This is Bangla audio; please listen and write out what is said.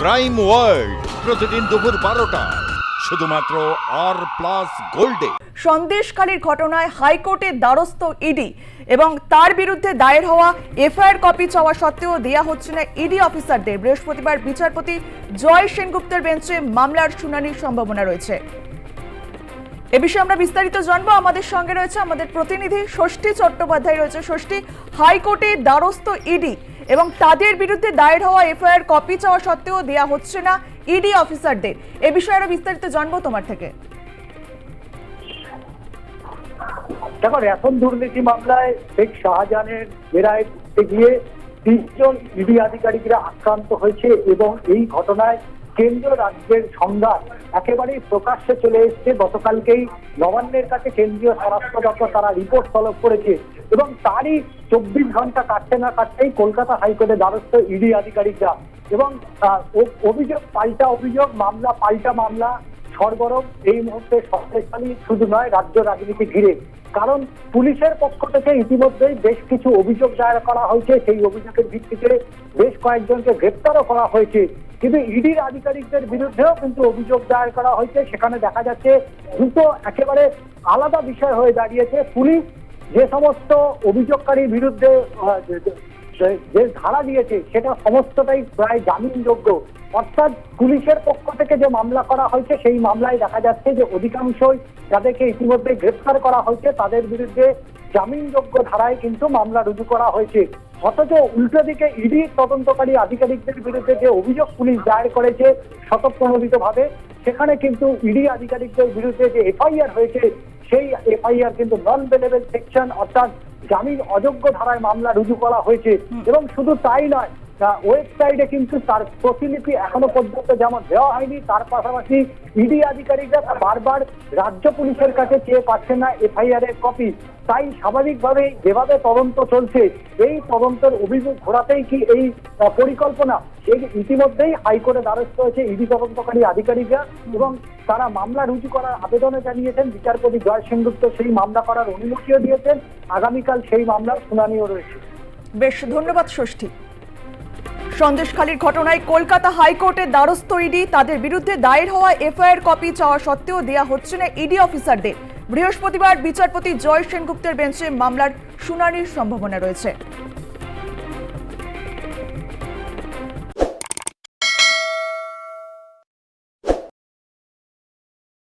ক্রাইম ওয়ার্ল্ড প্রতিদিন দুপুর বারোটা। শুধুমাত্র আর প্লাস গোল্ডে সন্দেশখালীর ঘটনায় হাইকোর্টের দ্বারস্থ ইডি এবং তার বিরুদ্ধে দায়ের হওয়া এফআইআর কপি চাওয়া সত্ত্বেও দেয়া হচ্ছে না ইডি অফিসারদের। বৃহস্পতিবার বিচারপতি জয় সেনগুপ্তের বেঞ্চে মামলার শুনানির সম্ভাবনা রয়েছে। এ বিষয়ে আমরা বিস্তারিত জানব। আমাদের সঙ্গে রয়েছে আমাদের প্রতিনিধি ষষ্ঠী চট্টোপাধ্যায় রয়েছে। ষষ্ঠী, হাইকোর্টে দ্বারস্থ ইডি এবং তাদের বিরুদ্ধে দায়ের হওয়া এফআইআর কপি চাওয়া সত্ত্বেও দেয়া হচ্ছে না ইডি অফিসারদের। এ বিষয়ে আরও বিস্তারিত জানব তোমার থেকে। দেখো, এখন দুর্নীতি মামলায় শেখ শাহজাহানের জেরায় গিয়ে তিনজন ইডি আধিকারিকরা আক্রান্ত হয়েছে এবং এই ঘটনায় কেন্দ্র রাজ্যের সংঘাত একেবারেই প্রকাশ্যে চলে এসছে। গতকালকেই নবান্নের কাছে কেন্দ্রীয় স্বরাষ্ট্র দপ্তর তারা রিপোর্ট তলব করেছে এবং তারই চব্বিশ ঘণ্টা কাটতে না কাটতেই কলকাতা হাইকোর্টের দ্বারস্থ ইডি আধিকারিকরা এবং অভিযোগ, পাল্টা অভিযোগ, মামলা, পাল্টা মামলা, সরগরম, এই মুহূর্তে সন্দেশখালী শুধু নয়, রাজ্য রাজনীতি ঘিরে। কারণ পুলিশের পক্ষ থেকে ইতিমধ্যেই বেশ কিছু অভিযোগ দায়ের করা হয়েছে। সেই অভিযোগের ভিত্তিতে বেশ কয়েকজনকে গ্রেপ্তারও করা হয়েছে। কিন্তু ইডির আধিকারিকদের বিরুদ্ধেও কিন্তু অভিযোগ দায়ের করা হয়েছে। সেখানে দেখা যাচ্ছে দুটো একেবারে আলাদা বিষয় হয়ে দাঁড়িয়েছে। পুলিশ যে সমস্ত অভিযোগকারীর বিরুদ্ধে যে- ধারা দিয়েছে, সেটা সমস্তটাই প্রায় জামিনযোগ্য। অর্থাৎ পুলিশের পক্ষ থেকে যে মামলা করা হয়েছে, সেই মামলায় দেখা যাচ্ছে যে অধিকাংশই যাদেরকে ইতিমধ্যে গ্রেফতার করা হয়েছে, তাদের বিরুদ্ধে জামিনযোগ্য ধারায় কিন্তু মামলা রুজু করা হয়েছে। অথচ উল্টো দিকে ইডি তদন্তকারী আধিকারিকদের বিরুদ্ধে যে অভিযোগ পুলিশ দায়ের করেছে স্বতঃপ্রণোদিত ভাবে সেখানে কিন্তু ইডি আধিকারিকদের বিরুদ্ধে যে এফআইআর হয়েছে সেই এফআইআর কিন্তু নন বেলেবেল সেকশন অর্থাৎ জামিন অযোগ্য ধারায় মামলা রুজু করা হয়েছে। এবং শুধু তাই নয় ওয়েবসাইটে কিন্তু তার প্রতিলিপি এখনও পর্যন্ত যেমন দেওয়া হয়নি, তার পাশাপাশি ইডি আধিকারিকরা বারবার রাজ্য পুলিশের কাছে চেয়ে পাচ্ছেন না এফআইআর এর কপি তাই স্বাভাবিকভাবেই যেভাবে তদন্ত চলছে, এই তদন্তের অভিযোগ ঘোরাতেই কি এই পরিকল্পনা? এই ইতিমধ্যেই হাইকোর্টে দ্বারস্থ হয়েছে ইডি তদন্তকারী আধিকারিকরা এবং তারা মামলা রুজু করার আবেদনে জানিয়েছেন। বিচারপতি জয় সেনগুপ্ত সেই মামলা করার অনুমতিও দিয়েছেন। আগামীকাল সেই মামলার শুনানিও রয়েছে। বেশ, ধন্যবাদ, ষষ্ঠী। সন্দেশখালীর ঘটনায় কলকাতা হাইকোর্টের দ্বারস্থ ইডি। তাদের বিরুদ্ধে দায়ের হওয়া এফআইআর কপি চাওয়া সত্ত্বেও দেয়া হচ্ছে না ইডি অফিসারদের। বৃহস্পতিবার বিচারপতি জয় সেনগুপ্তের বেঞ্চে মামলার শুনানির সম্ভাবনা রয়েছে।